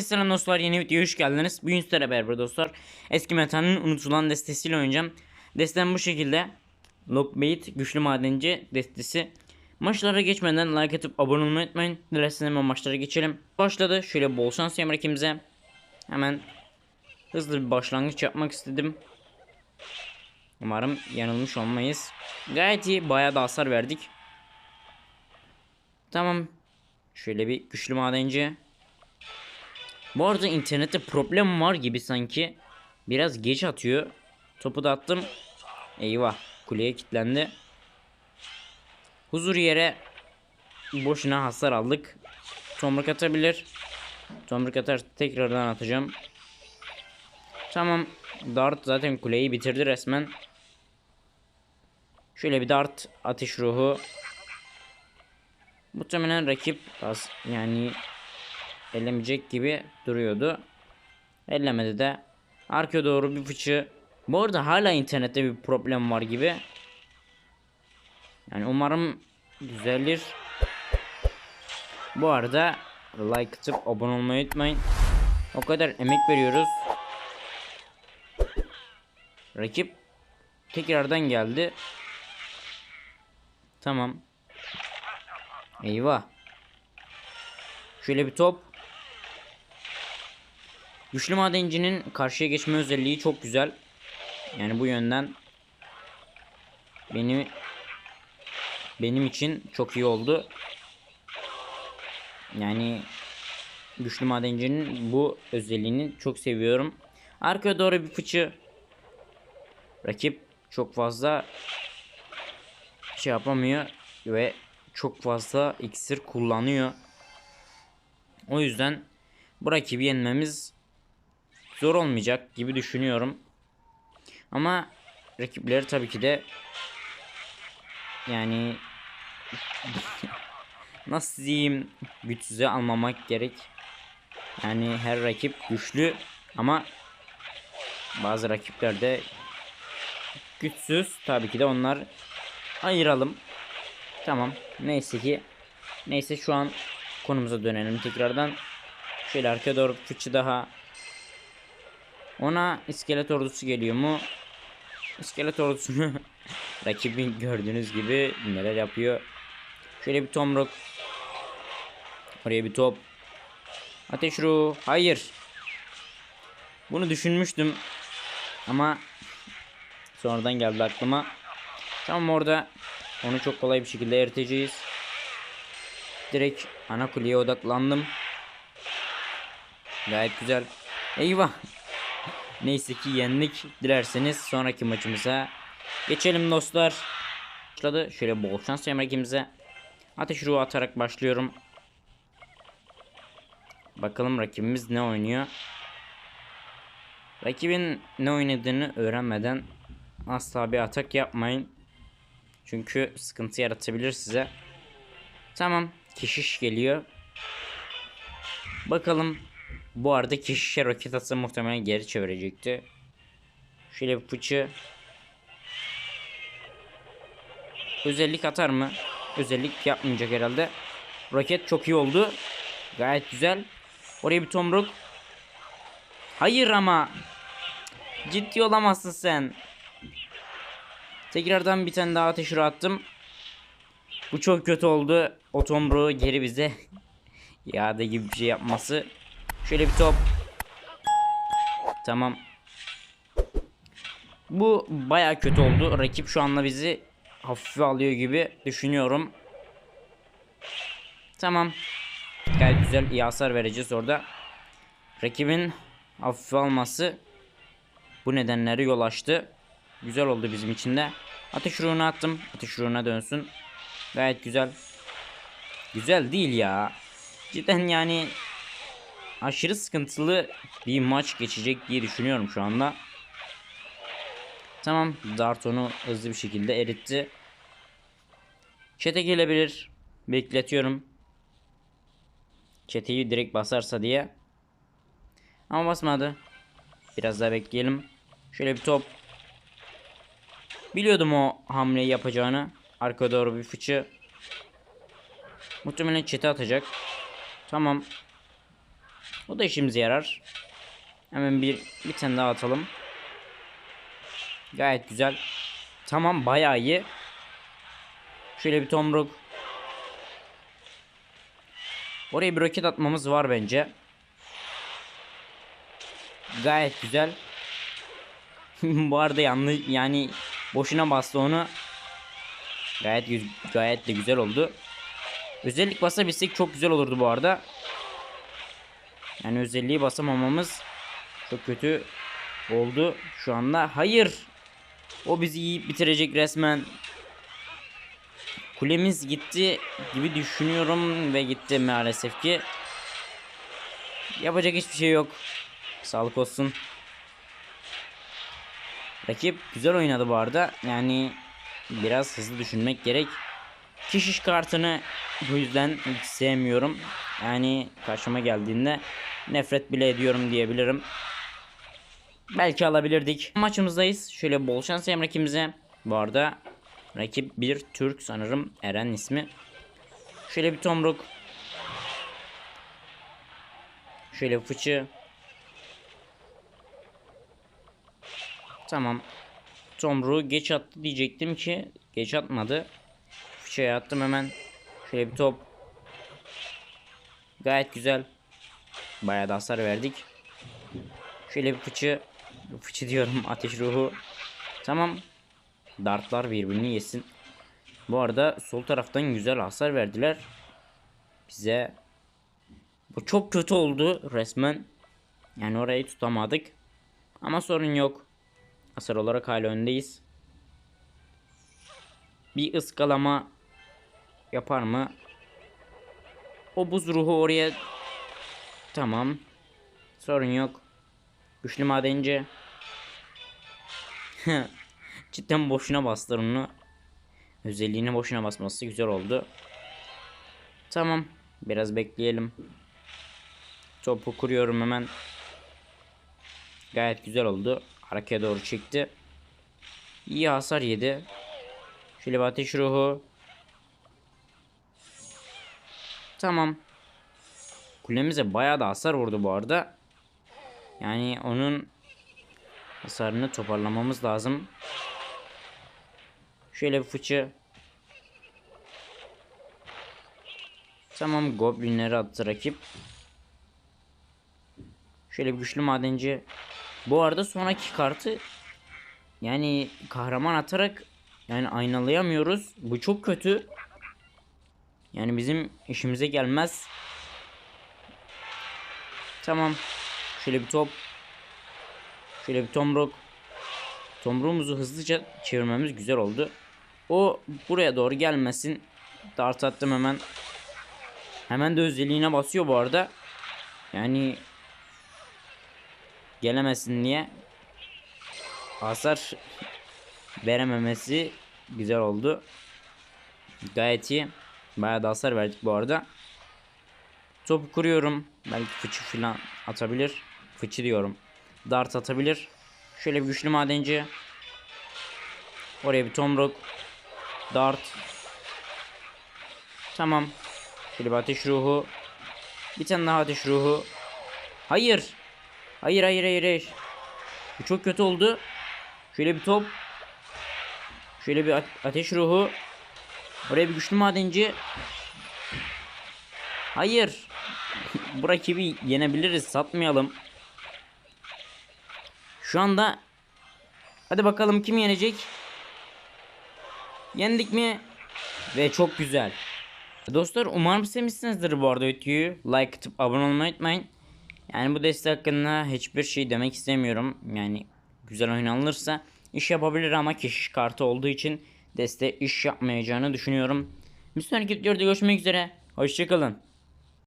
Selam dostlar yeni videoya hoş geldiniz. Bugün sizlerle beraber dostlar eski metanın unutulan destesiyle oynayacağım. Destem bu şekilde. Lockbait güçlü madenci destesi. Maçlara geçmeden like atıp abone olmayı unutmayın. Dilerseniz hemen maçlara geçelim. Başladı. Şöyle bol şans emrekimize. Hemen hızlı bir başlangıç yapmak istedim. Umarım yanılmış olmayız. Gayet iyi. Bayağı da hasar verdik. Tamam. Şöyle bir güçlü madenci. Bu arada internette problem var gibi sanki. Biraz geç atıyor. Topu da attım. Eyvah. Kuleye kilitlendi. Huzur yere boşuna hasar aldık. Tomruk atabilir. Tomruk atar tekrardan atacağım. Tamam. Dart zaten kuleyi bitirdi resmen. Şöyle bir dart ateş ruhu. Muhtemelen rakip az yani ellemeyecek gibi duruyordu. Ellemedi de. Arka doğru bir fıçı. Bu arada hala internette bir problem var gibi. Yani umarım düzelir. Bu arada like atıp abone olmayı unutmayın. O kadar emek veriyoruz. Rakip tekrardan geldi. Tamam. Eyvah. Şöyle bir top. Güçlü madencinin karşıya geçme özelliği çok güzel. Yani bu yönden benim benim için çok iyi oldu. Yani güçlü madencinin bu özelliğini çok seviyorum. Arkaya doğru bir fıçı. Rakip çok fazla şey yapamıyor ve çok fazla iksir kullanıyor. O yüzden bu rakibi yenmemiz zor olmayacak gibi düşünüyorum. Ama rakipleri tabii ki de yani nasıl diyeyim güçsüze almamak gerek. Yani her rakip güçlü ama bazı rakipler de güçsüz. Tabii ki de onlar ayıralım. Tamam. Neyse ki neyse şu an konumuza dönelim tekrardan. Şöyle arkaya doğru fıçı daha. Ona iskelet ordusu geliyor mu? İskelet ordusunu rakibin gördüğünüz gibi neler yapıyor. Şöyle bir tomruk. Oraya bir top. Ateş ruhu. Hayır. Bunu düşünmüştüm. Ama sonradan geldi aklıma. Tamam orada onu çok kolay bir şekilde eriteceğiz. Direkt ana kuleye odaklandım. Gayet güzel. Eyvah. Neyse ki yendik. Dilerseniz sonraki maçımıza geçelim dostlar. Başladı. Şöyle bol şans emrekimize. Ateş ruhu atarak başlıyorum. Bakalım rakibimiz ne oynuyor. Rakibin ne oynadığını öğrenmeden asla bir atak yapmayın. Çünkü sıkıntı yaratabilir size. Tamam. Keşiş geliyor. Bakalım. Bu arada keşişe roket atsa muhtemelen geri çevirecekti. Şöyle bir fıçı. Özellik atar mı? Özellik yapmayacak herhalde. Roket çok iyi oldu. Gayet güzel. Oraya bir tomruk. Hayır ama. Ciddi olamazsın sen. Tekrardan bir tane daha ateş attım. Bu çok kötü oldu. O tomruğu geri bize iade gibi bir şey yapması. Şöyle bir top. Tamam. Bu baya kötü oldu. Rakip şu anda bizi hafife alıyor gibi düşünüyorum. Tamam. Gayet güzel iyi hasar vereceğiz orada. Rakibin hafife alması bu nedenleri yol açtı. Güzel oldu bizim için de. Ateş ruhunu attım. Ateş ruhuna dönsün. Gayet güzel. Güzel değil ya. Cidden yani aşırı sıkıntılı bir maç geçecek diye düşünüyorum şu anda. Tamam. Dart onu hızlı bir şekilde eritti. Çete gelebilir. Bekletiyorum. Çeteyi direkt basarsa diye. Ama basmadı. Biraz daha bekleyelim. Şöyle bir top. Biliyordum o hamleyi yapacağını. Arka doğru bir fıçı. Muhtemelen çete atacak. Tamam. O da işimize yarar. Hemen bir bir tane daha atalım. Gayet güzel. Tamam bayağı iyi. Şöyle bir tomruk. Oraya bir roket atmamız var bence. Gayet güzel. Bu arada yanlış yani boşuna bastı onu. Gayet gayet de güzel oldu. Özellik basabilsek çok güzel olurdu bu arada. Yani özelliği basamamamız çok kötü oldu şu anda. Hayır. O bizi yiyip bitirecek resmen. Kulemiz gitti gibi düşünüyorum ve gitti maalesef ki. Yapacak hiçbir şey yok. Sağlık olsun. Rakip güzel oynadı bu arada. Yani biraz hızlı düşünmek gerek. Kişiş kartını bu yüzden hiç sevmiyorum. Yani karşıma geldiğinde nefret bile ediyorum diyebilirim. Belki alabilirdik. Maçımızdayız. Şöyle bol şans hem rakibimize. Bu arada rakip bir Türk sanırım. Eren ismi. Şöyle bir tomruk. Şöyle fıçı. Tamam. Tomruğu geç attı diyecektim ki geç atmadı. Fıçıya attım hemen. Şöyle bir top. Gayet güzel. Bayağı da hasar verdik. Şöyle bir fıçı. Fıçı diyorum ateş ruhu. Tamam. Dartlar birbirini yesin. Bu arada sol taraftan güzel hasar verdiler. Bize. Bu çok kötü oldu resmen. Yani orayı tutamadık. Ama sorun yok. Hasar olarak hala öndeyiz. Bir ıskalama yapar mı? O buz ruhu oraya tamam. Sorun yok. Güçlü madenci. Cidden boşuna bastır onu. Özelliğine boşuna basması güzel oldu. Tamam. Biraz bekleyelim. Topu kuruyorum hemen. Gayet güzel oldu. Arkaya doğru çekti. İyi hasar yedi. Şöyle ateş ruhu. Tamam. Kulemize bayağı da hasar vurdu bu arada. Yani onun hasarını toparlamamız lazım. Şöyle bir fıçı. Tamam goblinleri attı rakip. Şöyle bir güçlü madenci. Bu arada sonraki kartı yani kahraman atarak yani aynalayamıyoruz. Bu çok kötü. Yani bizim işimize gelmez. Tamam. Şöyle bir top. Şöyle bir tomruk. Tomruğumuzu hızlıca çevirmemiz güzel oldu. O buraya doğru gelmesin. Dart attım hemen. Hemen de özelliğine basıyor bu arada. Yani gelemesin diye hasar verememesi güzel oldu. Gayet iyi. Bayağı da hasar verdik bu arada. Topu kuruyorum. Belki fıçı falan atabilir. Fıçı diyorum. Dart atabilir. Şöyle bir güçlü madenci. Oraya bir tomruk. Dart. Tamam. Şöyle bir ateş ruhu. Bir tane daha ateş ruhu. Hayır. Hayır hayır hayır hayır. Bu çok kötü oldu. Şöyle bir top. Şöyle bir ateş ruhu. Oraya bir güçlü madenci. Hayır. Bu rakibi yenebiliriz. Satmayalım. Şu anda hadi bakalım kim yenecek? Yendik mi? Ve çok güzel. Dostlar umarım sevmişsinizdir bu arada videoyu. Like atıp abone olmayı unutmayın. Yani bu destek hakkında hiçbir şey demek istemiyorum. Yani güzel oynanılırsa iş yapabilir ama kişi kartı olduğu için deste iş yapmayacağını düşünüyorum. Bir sonraki videoda görüşmek üzere. Hoşçakalın.